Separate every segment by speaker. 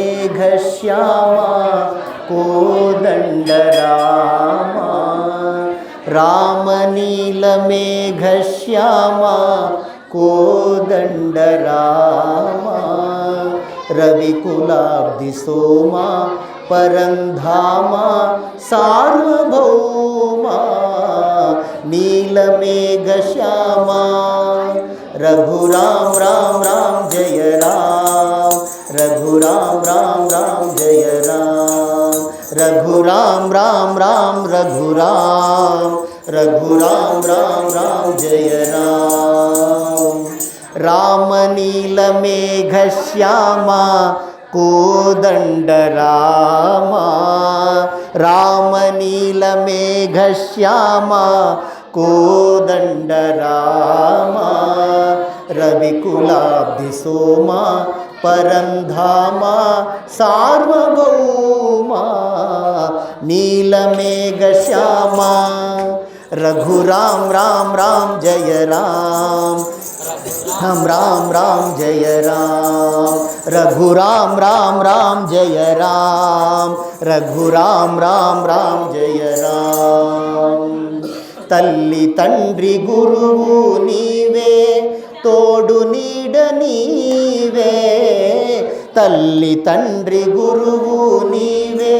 Speaker 1: मेघश्यामा कोदण्डरामा रामनीलमेघश्यामा कोदण्डरामा रविकुलाब्धिसोमा परन्धामा सार्वभौमा। नीलमेघश्यामा रघुराम राम राम जय रघुराम रघुराम राम राम जय राम। रामनीलमेघश्यामा कोदण्डरामा रामनीलमेघश्यामा कोदण्डरामा रविकुलाब्धिसोमा परन्धामा सार्वभौमा। नीलमेघश्यामा रघुराम राम राम जय राम हम राम राम जय राम रघुराम राम राम जय राम रघुराम राम राम जय राम తల్లి తండ్రి గురువు నీవే తోడు నీడ నీవే తల్లి తండ్రి గురువు నీవే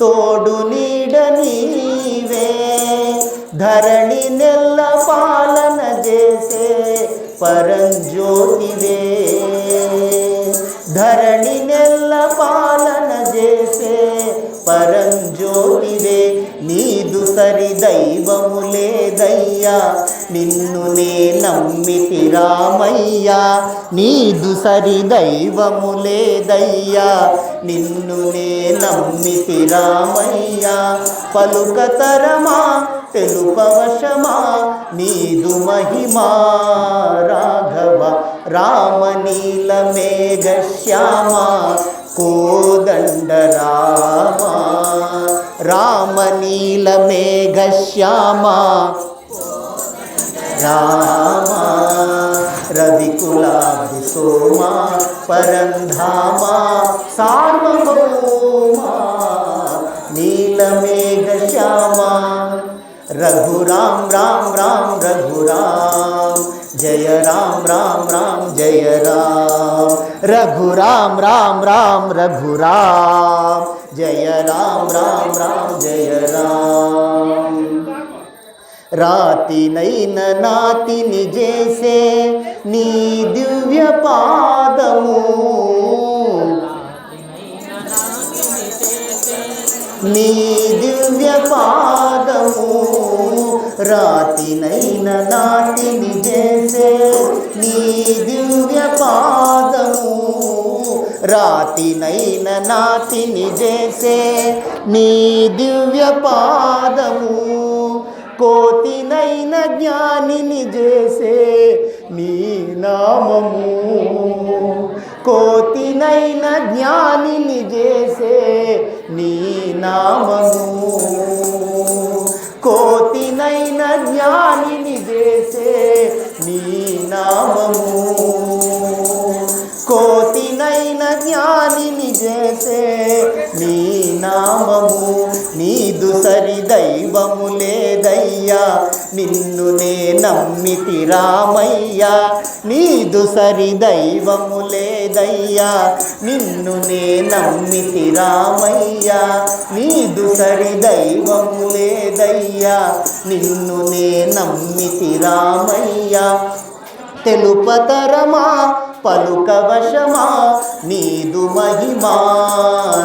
Speaker 1: తోడు నీడ నీవే. ధరణి నెల్ల పాలన చేసే పరంజ్యోతివే. ధరణి నెల్ల పాలన చేసే పరంజ్యోతివే. నీదు సరి దైవము లేదయ్యా. నిన్ను నే నమ్మితి రామయ్యా నీదు సరి దైవములే దయ్యా నిన్ను నే నమ్మితి రామయ్యా పలుకతరమా తెలుపవశమా నీదు మహిమా. రాఘవ రామనీల మేఘ మేఘశ్యామ కోదండ రామ. రామనీల మేఘశ్యామ రామ रामा रविकुलाभिसोमा धामा सार्वभौमा नीलमेघश्यामा रघुराम, राम राम, रघुराम, जय राम राम राम, जय राम, रघुराम, राम राम, रघुराम, जय राम राम राम, जय राम। రాతినైన నాతిని చేసే నీ దివ్య పాదము. నీ దివ్య పాదము. రాతినైన నాటిని చేసే నీ దివ్య పాదము. రాతినైన నాటిని చేసే నీ దివ్య పాదము. కోతినైన జ్ఞానిని చేసే నీ నామము. కోతినైన జ్ఞానిని చేసే నీ నామము. కోతినైన జ్ఞానిని చేసే నీ నామము. నిన్ను నే నమ్మితి రామయ్యా. నీదు సరి దైవము లేదయ్యా. నిన్ను నే నమ్మితి రామయ్యా. నీదు సరి దైవము లేదయ్యా. నిన్ను నే నమ్మితి రామయ్యా. తెలుపతరమా పలుకవశమా నీదు మహిమా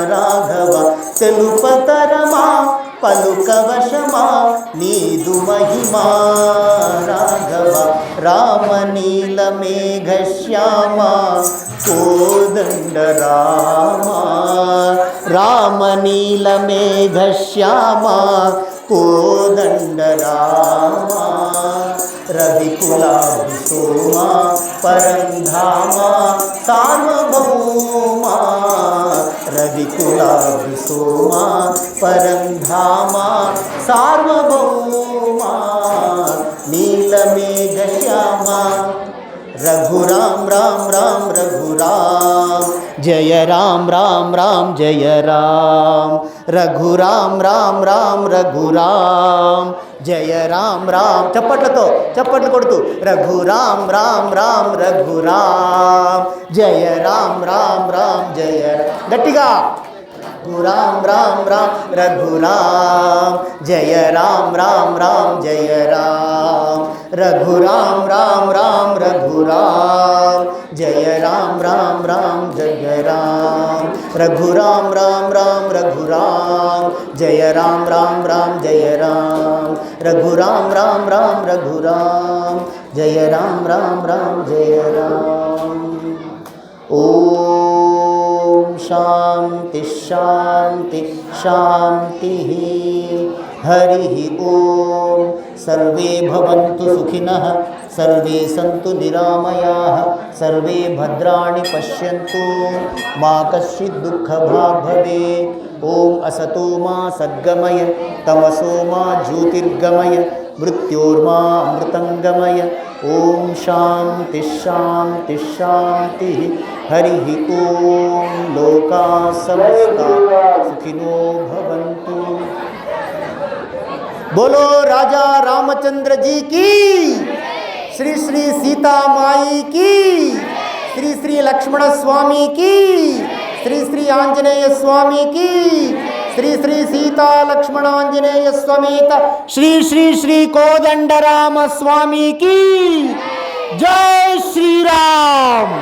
Speaker 1: రాఘవ. తెలుపతరమా పలుకవశమా నీదు మహిమా రాఘవ రామనీల మేఘశ్యామ కోదండ రామ రామనీల మేఘశ్యామ కోదండ రామ రవికులాభి సోమా పరంధామా సార్వభౌమ रविकुलाभि सोमा परं धामा सार्वभौमा नीलमेघश्यामा रघुराम राम राम रघुराम जय राम राम राम जय राम रघुराम राम राम रघुराम జయ రామ్ రామ్ చప్పట్లతో చప్పట్లు కొడుతూ రఘురామ్ రామ్ రామ్ రఘురామ్ జయ రామ్ రామ్ రామ్ జయ గట్టిగా రఘురామ్ రామ్ రామ్ రఘురామ్ జయ రామ్ రామ్ రామ్ జయ रघु राम राम राम रघु राम जय राम राम राम, जय राम। रघु राम राम राम रघु राम जय राम राम राम, जय राम। रघु राम राम राम रघु राम जय राम राम राम, जय राम। ओ शान्ति शान्ति शान्तिः हरिः ॐ सर्वे भवन्तु सुखिनः, सर्वे सन्तु निरामयाः, सर्वे भद्राणि पश्यन्तु। मा कश्चित् दुःखभाग् भवेत्। ॐ असतो मा सद्गमय, तमसो मा ज्योतिर्गमय, मृत्योर्मा अमृतङ्गमय। ॐ शान्ति शान्ति, शान्तिः। हरिः ॐ लोका समस्ता। सुखिनो भवन्तु। बोलो राजा रामचंद्र जी की। श्री श्री सीता माई की। श्री श्री लक्ष्मण स्वामी की। श्री श्री आंजनेय स्वामी की। श्री श्री सीता लक्ष्मण आंजनेय समेत। श्री श्री श्री कोदंडराम स्वामी की। जय श्री राम।